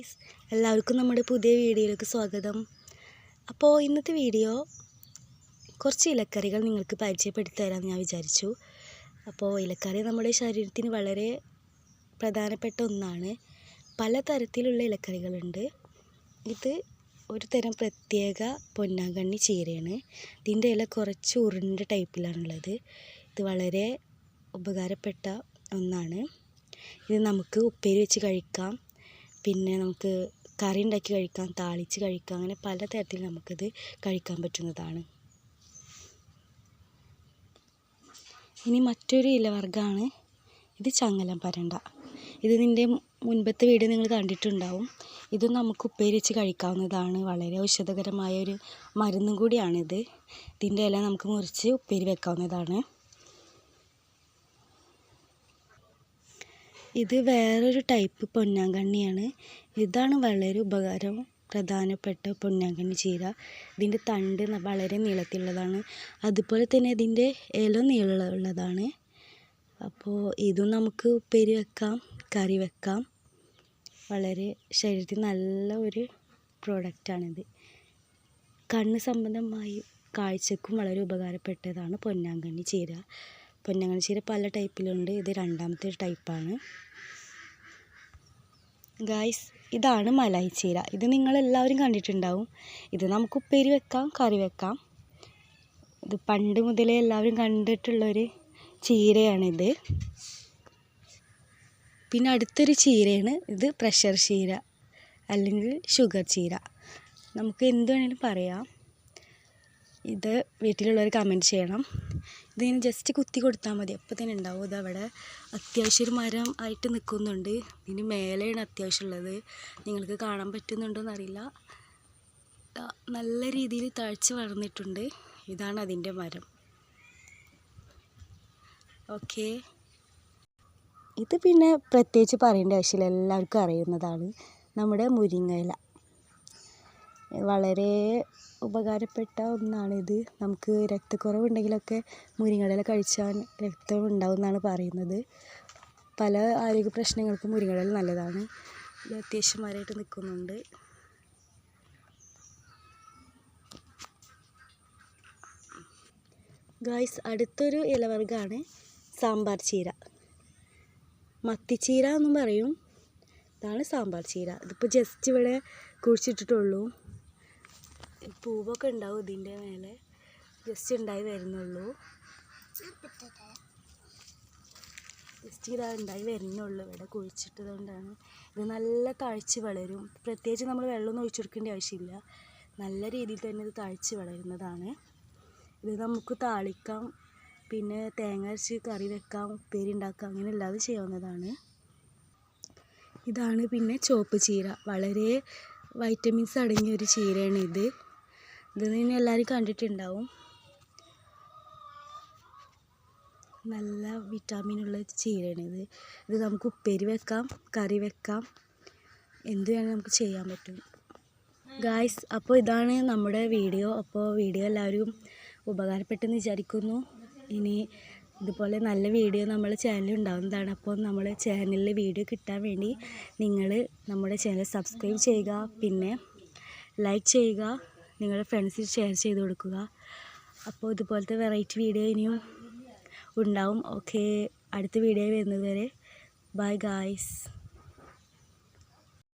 Guys എല്ലാവർക്കും നമ്മുടെ പുതിയ വീഡിയോയിലേക്ക് സ്വാഗതം. അപ്പോൾ ഇന്നത്തെ വീഡിയോ കുറച്ച് ഇലക്കറികൾ നിങ്ങൾക്ക് പരിചയപ്പെടുത്തി തരാമെന്ന് ഞാൻ വിചാരിച്ചു. അപ്പോൾ ഇലക്കറി നമ്മുടെ ശരീരത്തിന് വളരെ പ്രധാനപ്പെട്ട ഒന്നാണ്. പല തരത്തിലുള്ള ഇലക്കറികളുണ്ട്. ഇത് ഒരു തരം പ്രത്യേക പൊന്നാങ്കണ്ണി ചീരയാണ്. ഇതിന്റെ ഇല കുറച്ച് ഉരുണ്ട ടൈപ്പിലാണുള്ളത്. ഇത് വളരെ ഉപകാരപ്പെട്ട ഒന്നാണ്. ഇത് നമുക്ക് ഉപ്പേരി വെച്ച് കഴിക്കാം. പിന്നെ നമുക്ക് കറി ഉണ്ടാക്കി കഴിക്കാം താളിച്ച് കഴിക്കാം അങ്ങനെ പല തരത്തിൽ നമുക്കിത് കഴിക്കാൻ പറ്റുന്നതാണ്. ഇനി മറ്റൊരു ഇലവർഗമാണ് ഇത് ചങ്ങലം പരണ്ട. ഇത് നിന്റെ മുൻപത്തെ വീഡിയോ നിങ്ങൾ കണ്ടിട്ടുണ്ടാവും. ഇത് നമുക്ക് ഉപ്പേരിച്ച് കഴിക്കാവുന്നതാണ്. വളരെ ഔഷധകരമായ ഒരു മരുന്നും കൂടിയാണിത്. ഇതിന്റെ ഇല നമുക്ക് മുറിച്ച് ഉപ്പേരി വെക്കാവുന്നതാണ്. ഇത് വേറൊരു ടൈപ്പ് പൊന്നാങ്കണ്ണിയാണ്. ഇതാണ് വളരെ ഉപകാരം പ്രധാനപ്പെട്ട പൊന്നാങ്കണ്ണി ചീര. ഇതിന്റെ തണ്ട് വളരെ നീളത്തിലുള്ളതാണ്. അതുപോലെ തന്നെ ഇതിന്റെ ഇല നീളമുള്ളതാണ്. അപ്പോൾ ഇതും നമുക്ക് ഉപ്പേരി വെക്കാം കറി വെക്കാം. വളരെ ശരീരത്തിന് നല്ല ഒരു പ്രോഡക്റ്റാണിത് കണ്ണ് സംബന്ധമായി കാഴ്ചക്കും വളരെ ഉപകാരപ്പെട്ടതാണ് പൊന്നാങ്കണ്ണി ചീര. പൊന്നാങ്കണ്ണി പല ടൈപ്പിലുണ്ട്. ഇത് രണ്ടാമത്തെ ഒരു ടൈപ്പാണ്. ഗായ്സ് ഇതാണ് മലായി ചീര ഇത് നിങ്ങളെല്ലാവരും കണ്ടിട്ടുണ്ടാവും. ഇത് നമുക്ക് ഉപ്പേരി വെക്കാം കറി വെക്കാം. ഇത് പണ്ട് മുതലേ എല്ലാവരും കണ്ടിട്ടുള്ളൊരു ചീരയാണിത് പിന്നെ അടുത്തൊരു ചീരയാണ് ഇത് പ്രഷർ ചീര അല്ലെങ്കിൽ ഷുഗർ ചീര. നമുക്ക് എന്ത് വേണേലും പറയാം. ഇത് വീട്ടിലുള്ളവർ കമന്റ് ചെയ്യണം. ഇതിങ്ങനെ ജസ്റ്റ് കുത്തി കൊടുത്താൽ മതി. അപ്പോൾ തന്നെ ഉണ്ടാവും. ഇതവിടെ അത്യാവശ്യം ഒരു മരം ആയിട്ട് നിൽക്കുന്നുണ്ട് ഇതിന് മേലെയാണ് അത്യാവശ്യം ഉള്ളത്. നിങ്ങൾക്ക് കാണാൻ പറ്റുന്നുണ്ടോ എന്നറിയില്ല. ദാ നല്ല രീതിയിൽ തഴച്ച് വളർന്നിട്ടുണ്ട്. ഇതാണ് അതിന്റെ മരം. ഓക്കെ. ഇത് പിന്നെ പ്രത്യേകിച്ച് പറയേണ്ട ആവശ്യമില്ല. എല്ലാവർക്കും അറിയുന്നതാണ്. നമ്മുടെ മുരിങ്ങയില. വളരെ ഉപകാരപ്പെട്ട ഒന്നാണിത്. നമുക്ക് രക്തക്കുറവുണ്ടെങ്കിലൊക്കെ മുരിങ്ങയില കഴിച്ചാൽ രക്തം ഉണ്ടാവും എന്നാണ് പറയുന്നത്. പല ആരോഗ്യ പ്രശ്നങ്ങൾക്കും മുരിങ്ങയില നല്ലതാണ്. ഇത് അത്യാവശ്യം നിൽക്കുന്നുണ്ട്. ഗായ്സ് അടുത്തൊരു ഇലവർഗമാണ് സാമ്പാർ ചീര. മത്തിച്ചീര എന്നും പറയും. ഇതാണ് സാമ്പാർ ചീര. ഇതിപ്പോൾ ജസ്റ്റ് ഇവിടെ കുഴിച്ചിട്ടിട്ടുള്ളൂ. പൂവൊക്കെ ഉണ്ടാവും ഇതിന്റെ മേലെ. ജസ്റ്റ് ഉണ്ടായി വരുന്നുള്ളൂ. ജസ്റ്റ് ഇതാ ഉണ്ടായി വരുന്നുള്ളൂ. ഇവിടെ കുഴിച്ചിട്ടതുകൊണ്ടാണ്. ഇത് നല്ല തഴച്ച് വളരും. പ്രത്യേകിച്ച് നമ്മൾ വെള്ളമൊന്നും ഒഴിച്ചെടുക്കേണ്ട ആവശ്യമില്ല. നല്ല രീതിയിൽ തന്നെ ഇത് തഴച്ച് വളരുന്നതാണ്. ഇത് നമുക്ക് താളിക്കാം. പിന്നെ തേങ്ങ അരച്ച് കറി വെക്കാം ഉപ്പേരി ഉണ്ടാക്കാം അങ്ങനെ എല്ലാതും ചെയ്യാവുന്നതാണ്. ഇതാണ് പിന്നെ ചുവപ്പ് ചീര. വളരെ വൈറ്റമിൻസ് അടങ്ങിയ ഒരു ചീരയാണ് ഇത് ഇത് നിങ്ങൾ എല്ലാവരും കണ്ടിട്ടുണ്ടാവും. നല്ല വിറ്റാമിനുള്ള ചീരയാണ് ഇത്. ഇത് നമുക്ക് ഉപ്പേരി വെക്കാം കറി വെക്കാം. എന്ത് വേണമെങ്കിലും നമുക്ക് ചെയ്യാൻ പറ്റും. ഗായ്സ് അപ്പോൾ ഇതാണ് നമ്മുടെ വീഡിയോ. അപ്പോൾ വീഡിയോ എല്ലാവരും ഉപകാരപ്പെട്ടെന്ന് വിചാരിക്കുന്നു. ഇനി ഇതുപോലെ നല്ല വീഡിയോ നമ്മുടെ ചാനലിൽ ഉണ്ടാവുന്നതാണ്. അപ്പോൾ നമ്മുടെ ചാനലിൽ വീഡിയോ കിട്ടാൻ വേണ്ടി നിങ്ങൾ നമ്മുടെ ചാനൽ സബ്സ്ക്രൈബ് ചെയ്യുക. പിന്നെ ലൈക്ക് ചെയ്യുക. നിങ്ങളുടെ ഫ്രണ്ട്സിൽ ഷെയർ ചെയ്ത് കൊടുക്കുക. അപ്പോൾ ഇതുപോലത്തെ വെറൈറ്റി വീഡിയോ ഇനിയും ഉണ്ടാവും. ഓക്കെ അടുത്ത വീഡിയോ വരുന്നത് വരെ. Bye guys